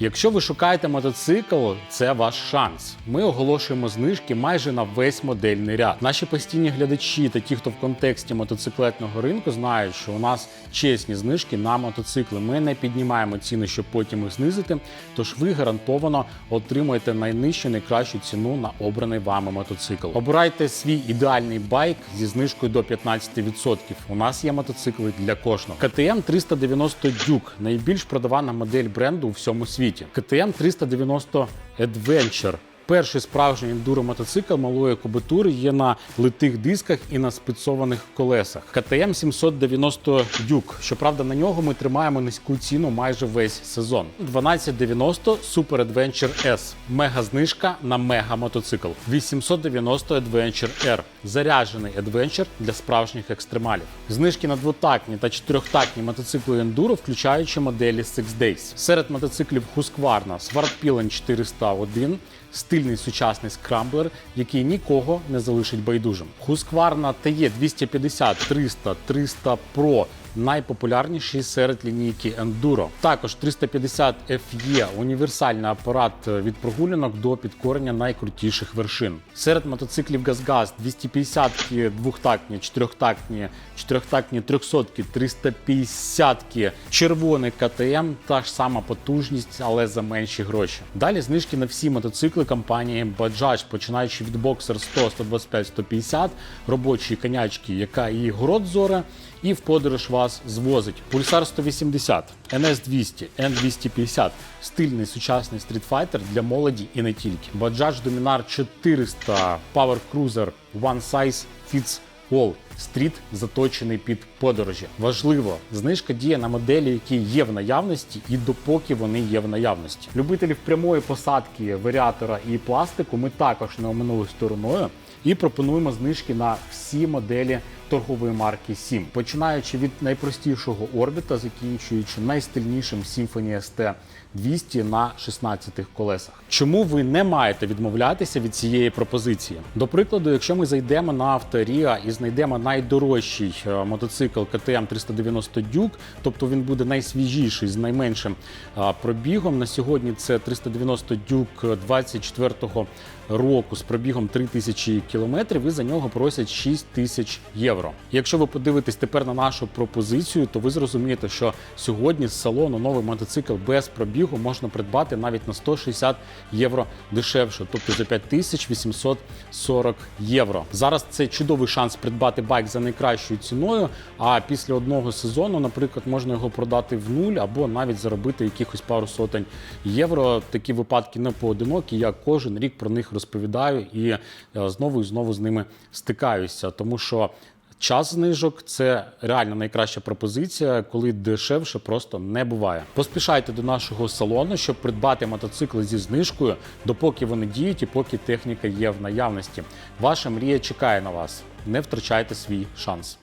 Якщо ви шукаєте мотоцикл, це ваш шанс. Ми оголошуємо знижки майже на весь модельний ряд. Наші постійні глядачі та ті, хто в контексті мотоциклетного ринку, знають, що у нас чесні знижки на мотоцикли. Ми не піднімаємо ціни, щоб потім їх знизити. Тож ви гарантовано отримуєте найнижчу, найкращу ціну на обраний вами мотоцикл. Обирайте свій ідеальний байк зі знижкою до 15%. У нас є мотоцикли для кожного. КТМ 390 Duke – найбільш продавана модель бренду у всьому світі. КТМ 390 Adventure Перший справжній ендуро мотоцикл малої кубатури є на литих дисках і на спецованих колесах. КТМ 790 Duke. Щоправда, на нього ми тримаємо низьку ціну майже весь сезон. 1290 Super Adventure S. Мега знижка на мега мотоцикл. 890 Adventure R. Заряджений Adventure для справжніх екстремалів. Знижки на двотактні та чотирьохтактні мотоцикли ендуро, включаючи моделі Six Days. Серед мотоциклів Husqvarna Svartpilen 401 стильний сучасний скрамблер, який нікого не залишить байдужим. Husqvarna TE 250, 300, 300 Pro найпопулярніші серед лінійки Enduro. Також 350 FE – універсальний апарат від прогулянок до підкорення найкрутіших вершин. Серед мотоциклів GazGaz 250 двохтактні, чотирьохтактні, чотирьохтактні 300 350 червоний КТМ, та ж сама потужність, але за менші гроші. Далі знижки на всі мотоцикли компанії Bajaj, починаючи від Boxer 100, 125, 150, робочі конячки, яка і город зоре, і в подорож вас звозить. Пульсар 180, NS 200, N250, стильний сучасний стрітфайтер для молоді і не тільки. Bajaj Dominar 400, Power Cruiser, One Size Fits All. Стріт заточений під подорожі. Важливо, знижка діє на моделі, які є в наявності, і допоки вони є в наявності. Любителів прямої посадки, варіатора і пластику ми також не оминули стороною і пропонуємо знижки на всі моделі торгової марки 7, починаючи від найпростішого орбіта, закінчуючи найстильнішим Symphony ST 200 на 16 колесах. Чому ви не маєте відмовлятися від цієї пропозиції? До прикладу, якщо ми зайдемо на авторія і знайдемо найдорожчий е, мотоцикл КТМ 390 Duke, тобто він буде найсвіжіший з найменшим пробігом. На сьогодні це 390 Duke 24-го року з пробігом 3000 кілометрів, і за нього просять 6 тисяч євро. Якщо ви подивитесь тепер на нашу пропозицію, то ви зрозумієте, що сьогодні з салону новий мотоцикл без пробігу можна придбати навіть на 160 євро дешевше, тобто за 5840 євро. Зараз це чудовий шанс придбати байк за найкращою ціною. А після одного сезону, наприклад, можна його продати в нуль або навіть заробити якихось пару сотень євро. Такі випадки не поодинокі. Я кожен рік про них розповідаю і е, знову і знову з ними стикаюся, тому що. Час знижок це реально найкраща пропозиція, коли дешевше просто не буває. Поспішайте до нашого салону, щоб придбати мотоцикли зі знижкою, допоки вони діють і поки техніка є в наявності. Ваша мрія чекає на вас. Не втрачайте свій шанс.